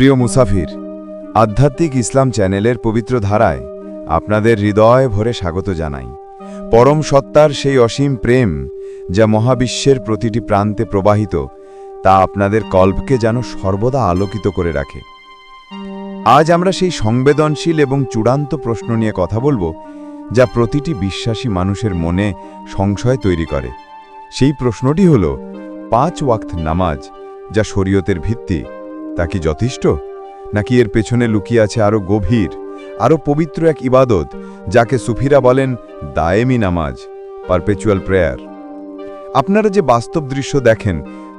প্রিয় মুসাফির, আধ্যাত্মিক ইসলাম চ্যানেলের পবিত্র ধারায় আপনাদের হৃদয় ভরে স্বাগত জানাই। পরম সত্তার সেই অসীম প্রেম যা মহাবিশ্বের প্রতিটি প্রান্তে প্রবাহিত, তা আপনাদের কল্পকে যেন সর্বদা আলোকিত করে রাখে। আজ আমরা সেই সংবেদনশীল এবং চূড়ান্ত প্রশ্ন নিয়ে কথা বলব, যা প্রতিটি বিশ্বাসী মানুষের মনে সংশয় তৈরি করে। সেই প্রশ্নটি হল, পাঁচ ওয়াক্ত নামাজ যা শরীয়তের ভিত্তি তা কি যথেষ্ট? নাকি এর পেছনে লুকিয়ে আছে আরও গভীর আরও পবিত্র এক ইবাদত, যাকে সুফিরা বলেন দায়েমি নামাজ পারপেচুয়াল প্রেয়ার আপনারা যে বাস্তব দৃশ্য দেখেন,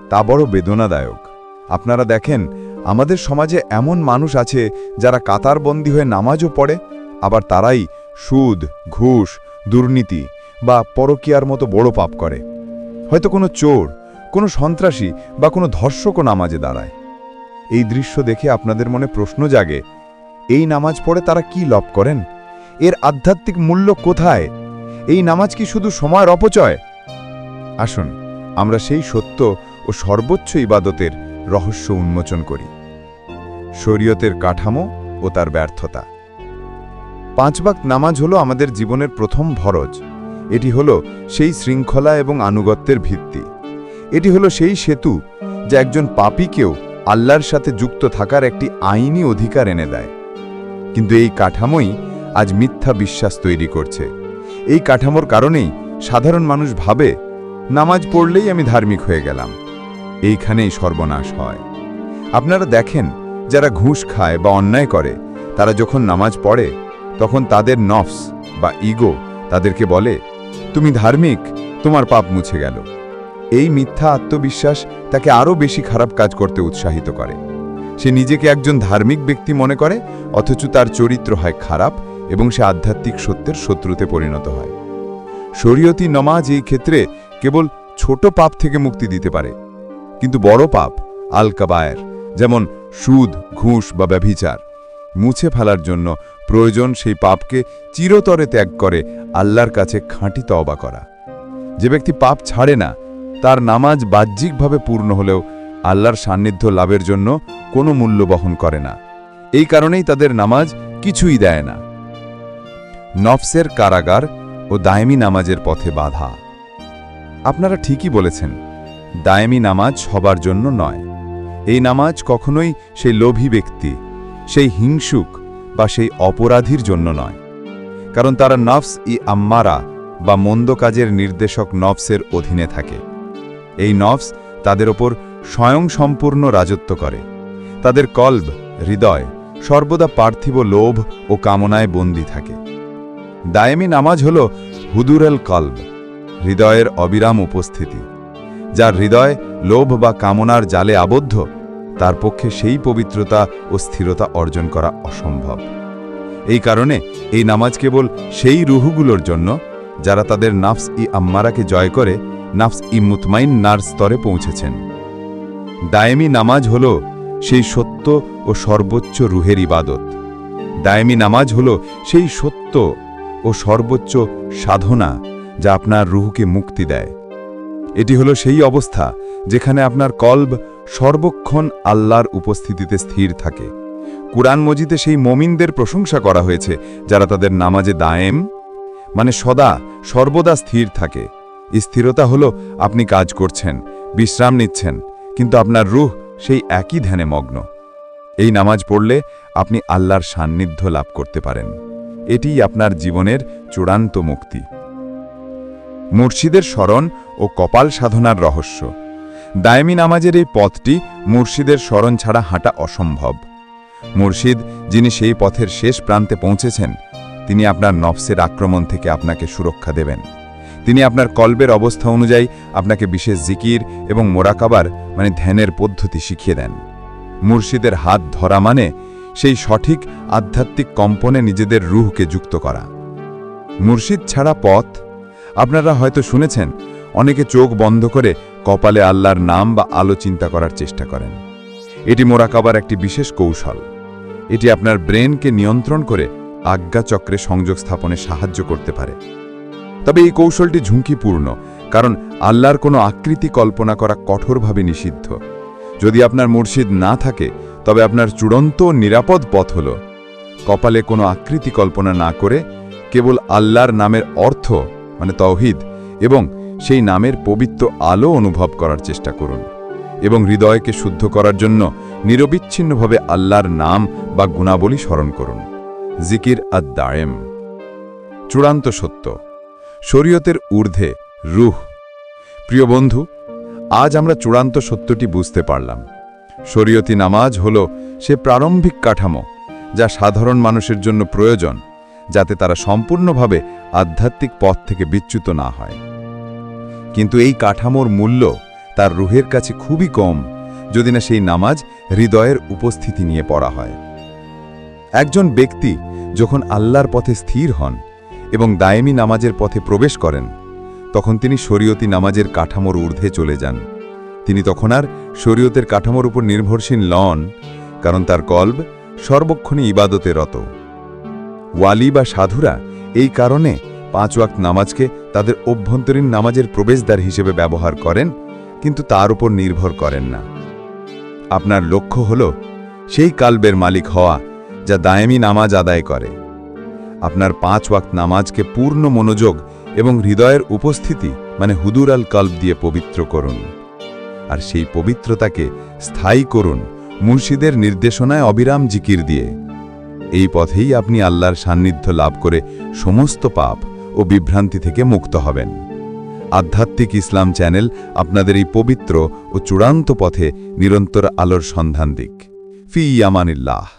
তা বড় বেদনাদায়ক। আপনারা দেখেন, আমাদের সমাজে এমন মানুষ আছে যারা কাতারবন্দী হয়ে নামাজও পড়ে, আবার তারাই সুদ, ঘুষ, দুর্নীতি বা পরকীয়ার মতো বড় পাপ করে। হয়তো কোনো চোর, কোনো সন্ত্রাসী বা কোনো ধর্ষকও নামাজে দাঁড়ায়। এই দৃশ্য দেখে আপনাদের মনে প্রশ্ন জাগে, এই নামাজ পড়ে তারা কি লাভ করেন? এর আধ্যাত্মিক মূল্য কোথায়? এই নামাজ কি শুধু সময়ের অপচয়? আসুন, আমরা সেই সত্য ও সর্বোচ্চ ইবাদতের রহস্য উন্মোচন করি। শরীয়তের কাঠামো ও তার ব্যর্থতা। পাঁচ নামাজ হলো আমাদের জীবনের প্রথম ভরজ এটি হলো সেই শৃঙ্খলা এবং আনুগত্যের ভিত্তি। এটি হলো সেই সেতু যা একজন পাপীকেও আল্লাহর সাথে যুক্ত থাকার একটি আইনি অধিকার এনে দেয়। কিন্তু এই কাঠামোই আজ মিথ্যা বিশ্বাস তৈরি করছে। এই কাঠামোর কারণেই সাধারণ মানুষ ভাবে, নামাজ পড়লেই আমি ধার্মিক হয়ে গেলাম। এইখানেই সর্বনাশ হয়। আপনারা দেখেন, যারা ঘুষ খায় বা অন্যায় করে, তারা যখন নামাজ পড়ে, তখন তাদের নফস বা ইগো তাদেরকে বলে, তুমি ধার্মিক, তোমার পাপ মুছে গেল। এই মিথ্যা আত্মবিশ্বাস তাকে আরও বেশি খারাপ কাজ করতে উৎসাহিত করে। সে নিজেকে একজন ধার্মিক ব্যক্তি মনে করে, অথচ তার চরিত্র হয় খারাপ এবং সে আধ্যাত্মিক সত্যের শত্রুতে পরিণত হয়। শরীয়তি নমাজ এই ক্ষেত্রে কেবল ছোট পাপ থেকে মুক্তি দিতে পারে, কিন্তু বড় পাপ, আল কাবায়ের, যেমন সুদ, ঘুষ বা ব্যভিচার, মুছে ফেলার জন্য প্রয়োজন সেই পাপকে চিরতরে ত্যাগ করে আল্লাহর কাছে খাঁটি তওবা করা। যে ব্যক্তি পাপ ছাড়ে না তার নামাজ বাহ্যিকভাবে পূর্ণ হলেও আল্লাহর সান্নিধ্য লাভের জন্য কোনো মূল্য বহন করে না। এই কারণেই তাদের নামাজ কিছুই দেয় না। নফসের কারাগার ও দায়েমি নামাজের পথে বাধা। আপনারা ঠিকই বলেছেন, দায়েমি নামাজ সবার জন্য নয়। এই নামাজ কখনোই সেই লোভী ব্যক্তি, সেই হিংসুক বা সেই অপরাধীর জন্য নয়। কারণ তারা নফস ই আম্মারা বা মন্দ কাজের নির্দেশক নফসের অধীনে থাকে। এই নফস তাদের ওপর স্বয়ং সম্পূর্ণ রাজত্ব করে। তাদের কল্ব হৃদয় সর্বদা পার্থিব লোভ ও কামনায় বন্দী থাকে। দায়েমি নামাজ হল হুদুরেল কল্ব হৃদয়ের অবিরাম উপস্থিতি। যার হৃদয় লোভ বা কামনার জালে আবদ্ধ, তার পক্ষে সেই পবিত্রতা ও স্থিরতা অর্জন করা অসম্ভব। এই কারণে এই নামাজ কেবল সেই রুহুগুলোর জন্য, যারা তাদের নাফস ই আম্মারাকে জয় করে নাফস ই মুতমাইন নার স্তরে পৌঁছেছেন। দায়েমি নামাজ হল সেই সত্য ও সর্বোচ্চ রুহের ইবাদত। দায়েমি নামাজ হল সেই সত্য ও সর্বোচ্চ সাধনা যা আপনার রুহকে মুক্তি দেয়। এটি হলো সেই অবস্থা যেখানে আপনার কল্ব সর্বক্ষণ আল্লাহর উপস্থিতিতে স্থির থাকে। কুরআন মজিদে সেই মমিনদের প্রশংসা করা হয়েছে যারা তাদের নামাজে দায়েম মানে সদা সর্বদা স্থির থাকে। স্থিরতা হলো আপনি কাজ করছেন, বিশ্রাম নিচ্ছেন, কিন্তু আপনার রুহ সেই একই ধ্যানে মগ্ন। এই নামাজ পড়লে আপনি আল্লাহর সান্নিধ্য লাভ করতে পারেন। এটিই আপনার জীবনের চূড়ান্ত মুক্তি। মুর্শিদের স্মরণ ও কপাল সাধনার রহস্য। দায়মি নামাজের এই পথটি মুর্শিদের স্মরণ ছাড়া হাঁটা অসম্ভব। মুর্শিদ যিনি সেই পথের শেষ প্রান্তে পৌঁছেছেন, তিনি আপনার নফসের আক্রমণ থেকে আপনাকে সুরক্ষা দেবেন। তিনি আপনার কল্পের অবস্থা অনুযায়ী আপনাকে বিশেষ জিকির এবং মোরাকাবার মানে ধ্যানের পদ্ধতি শিখিয়ে দেন। মুর্শিদের হাত ধরা মানে সেই সঠিক আধ্যাত্মিক কম্পনে নিজেদের রুহকে যুক্ত করা। মুর্শিদ ছাড়া পথ? আপনারা হয়তো শুনেছেন, অনেকে চোখ বন্ধ করে কপালে আল্লাহর নাম বা আলো চিন্তা করার চেষ্টা করেন। এটি মোরাকাবার একটি বিশেষ কৌশল। এটি আপনার ব্রেনকে নিয়ন্ত্রণ করে আজ্ঞাচক্রে সংযোগ স্থাপনে সাহায্য করতে পারে। তবে এই কৌশলটি ঝুঁকিপূর্ণ, কারণ আল্লাহর কোনো আকৃতি কল্পনা করা কঠোরভাবে নিষিদ্ধ। যদি আপনার মুর্শিদ না থাকে, তবে আপনার চূড়ান্ত নিরাপদ পথ হল। কপালে কোনো আকৃতি কল্পনা না করে কেবল আল্লাহর নামের অর্থ মানে তৌহিদ এবং সেই নামের পবিত্র আলো অনুভব করার চেষ্টা করুন, এবং হৃদয়কে শুদ্ধ করার জন্য নিরবিচ্ছিন্নভাবে আল্লাহর নাম বা গুণাবলী স্মরণ করুন। জিকির আদ দায়েম চূড়ান্ত সত্য। শরীয়তের ঊর্ধ্বে, রুহ। প্রিয় বন্ধু, আজ আমরা চূড়ান্ত সত্যটি বুঝতে পারলাম। শরীয়তি নামাজ হল সে প্রারম্ভিক কাঠামো যা সাধারণ মানুষের জন্য প্রয়োজন, যাতে তারা সম্পূর্ণভাবে আধ্যাত্মিক পথ থেকে বিচ্যুত না হয়। কিন্তু এই কাঠামোর মূল্য তার রুহের কাছে খুবই কম, যদি না সেই নামাজ হৃদয়ের উপস্থিতি নিয়ে পড়া হয়। একজন ব্যক্তি যখন আল্লাহর পথে স্থির হন এবং দায়েমি নামাজের পথে প্রবেশ করেন। তখন তিনি শরীয়তি নামাজের কাঠামোর ঊর্ধ্বে চলে যান। তিনি তখন আর শরীয়তের কাঠামোর উপর নির্ভরশীল লন কারণ তার কল্ব সর্বক্ষণই ইবাদতে রত। ওয়ালি বা সাধুরা এই কারণে পাঁচ ওয়াক্ত নামাজকে তাদের অভ্যন্তরীণ নামাজের প্রবেশদ্বার হিসেবে ব্যবহার করেন, কিন্তু তার উপর নির্ভর করেন না। আপনার লক্ষ্য হল সেই কালবের মালিক হওয়া, যা দায়েমি নামাজ আদায় করে। আপনার পাঁচ ওয়াক্ত নামাজকে পূর্ণ মনোযোগ এবং হৃদয়ের উপস্থিতি মানে হুদুর আল কল্ব দিয়ে পবিত্র করুন। আর সেই পবিত্রতাকে স্থায়ী করুন মুর্শিদের নির্দেশনায় অবিরাম জিকির দিয়ে। এই পথেই আপনি আল্লাহর সান্নিধ্য লাভ করে সমস্ত পাপ ও বিভ্রান্তি থেকে মুক্ত হবেন। আধ্যাত্মিক ইসলাম চ্যানেল আপনাদের এই পবিত্র ও চূড়ান্ত পথে নিরন্তর আলোর সন্ধান দিক। ফি ইয়ামানিল্লাহ।